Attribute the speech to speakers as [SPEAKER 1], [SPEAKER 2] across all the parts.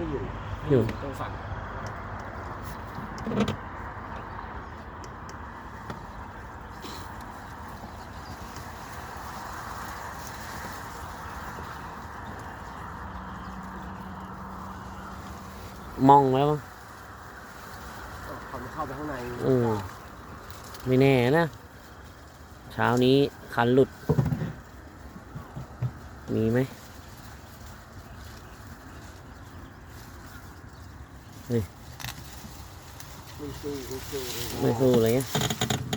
[SPEAKER 1] ไม่อยู่
[SPEAKER 2] อยู่
[SPEAKER 1] ต้องสั่น
[SPEAKER 2] มองแล้วมั้ง
[SPEAKER 1] เขาไม่เข้าไปข้างใน
[SPEAKER 2] อืมไม่แน่นะ เช้านี้คันหลุด มีไหม
[SPEAKER 1] ไม่สู้ไม่สู้
[SPEAKER 2] ไม่สู้เลยเนี่ย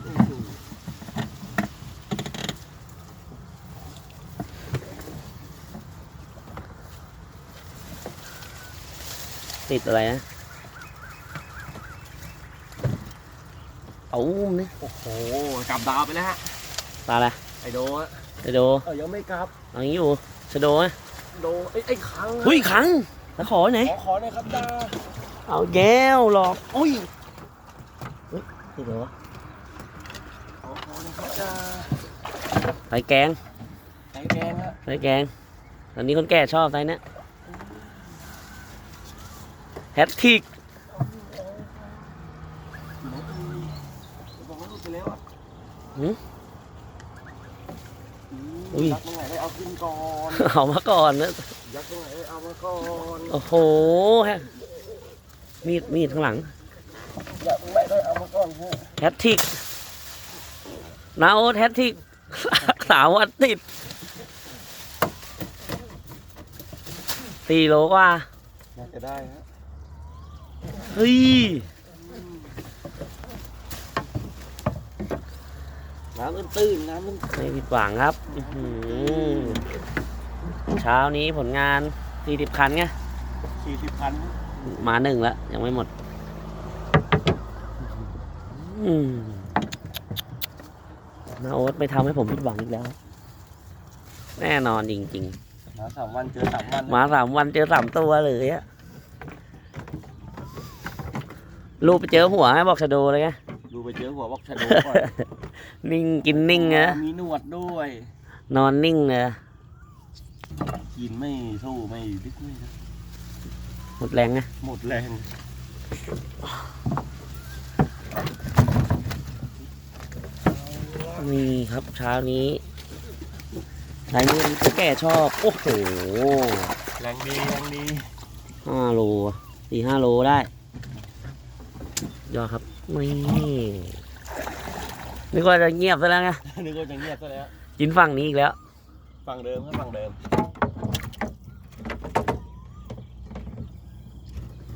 [SPEAKER 1] ไม่สู้
[SPEAKER 2] ติดอะไรนะเอาอุ้มนี่
[SPEAKER 1] โอ้โหกลับดาวไปแล้วฮะ
[SPEAKER 2] ตาอะไร
[SPEAKER 1] ไอโดอะ
[SPEAKER 2] ไปโด
[SPEAKER 1] เออยังไม่กลับ
[SPEAKER 2] เอาอย่างนี้อยู่ชะโดไหม
[SPEAKER 1] โดไอ้ไอ้ครั้งอะ
[SPEAKER 2] เฮ้ยขังแล้วขอไหน
[SPEAKER 1] ขอขอหน่อยครับดา
[SPEAKER 2] เอาแย้วหลอกอุ้ยเฮ้ยติดเหรอวะ
[SPEAKER 1] ขอขอหน่อยครับดา
[SPEAKER 2] ใส่แกง
[SPEAKER 1] ไอ้แกงฮะ
[SPEAKER 2] ใส่แกงตอนนี้คนแก่ชอบใส่เนี้ยแฮตทิก
[SPEAKER 1] บอกว่าหลุดไปแล้วอะ
[SPEAKER 2] หืมอุ้ย
[SPEAKER 1] ยักษ์ตรงไหนได้เอาขึ้นก่อน
[SPEAKER 2] เอามาก่อนนะ
[SPEAKER 1] ยักษ์ตรงไหนได้เอามาก่อน
[SPEAKER 2] โอ้โหฮะ มีดมีดข้างหลัง
[SPEAKER 1] ยักษ์ตรงไหนได้เอามาก่อนฮะ
[SPEAKER 2] แฮตทิกนาโอ๊ตแฮตทิกสามวันติดสี่โลกว่า
[SPEAKER 1] น่าจะได้ฮะ
[SPEAKER 2] เฮ้ย
[SPEAKER 1] น้ำตื้นๆน้ำมัน
[SPEAKER 2] ไม่ผิดหวังครับอื้อหือเช้านี้ผลงานสี่สิบคันไง
[SPEAKER 1] สี่สิบพัน
[SPEAKER 2] มาหนึ่งแล้ว ยังไม่หมด อืมนาโอ๊ตไม่ทำให้ผมผิดหวังอีกแล้ว แน่นอนจริง
[SPEAKER 1] มาสามวันเจอสามวัน
[SPEAKER 2] ๆ มาสามวันเจอสามตัวเลยอะลูกไปเจอหัวไงบอกชะโดเลยไง
[SPEAKER 1] ดูไปเจอหัวบอกชะโดก่อน
[SPEAKER 2] นิ่งกินนิ่งนะ
[SPEAKER 1] มีหนวดด้วย
[SPEAKER 2] นอนนิ่งเลย
[SPEAKER 1] กินไม่สู้ไม่ดึกไม่
[SPEAKER 2] หมดแรงไง
[SPEAKER 1] หมดแรง
[SPEAKER 2] นี่ครับเช้านี้ลายมือนี้แก่ชอบ โอ้โห
[SPEAKER 1] แรงดีแรงดี
[SPEAKER 2] ห้าโลสี่ห้าโลได้ ยอดครับนี่นึกว่าจะเงียบซะแล้วไง
[SPEAKER 1] นึกว่าจะเงียบซะแล้ว
[SPEAKER 2] กินฝั่งนี้อีกแล้ว
[SPEAKER 1] ฝั่งเดิมครับฝั่งเดิม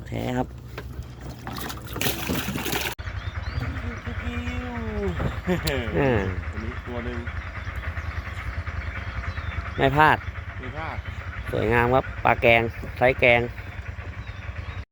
[SPEAKER 2] แท้ครับอ่า
[SPEAKER 1] อันนี้ตัวหนึ่ง
[SPEAKER 2] ไม่พลาด
[SPEAKER 1] ไม่พลาด
[SPEAKER 2] สวยงามครับปลาแกงไซส์แกง
[SPEAKER 1] ป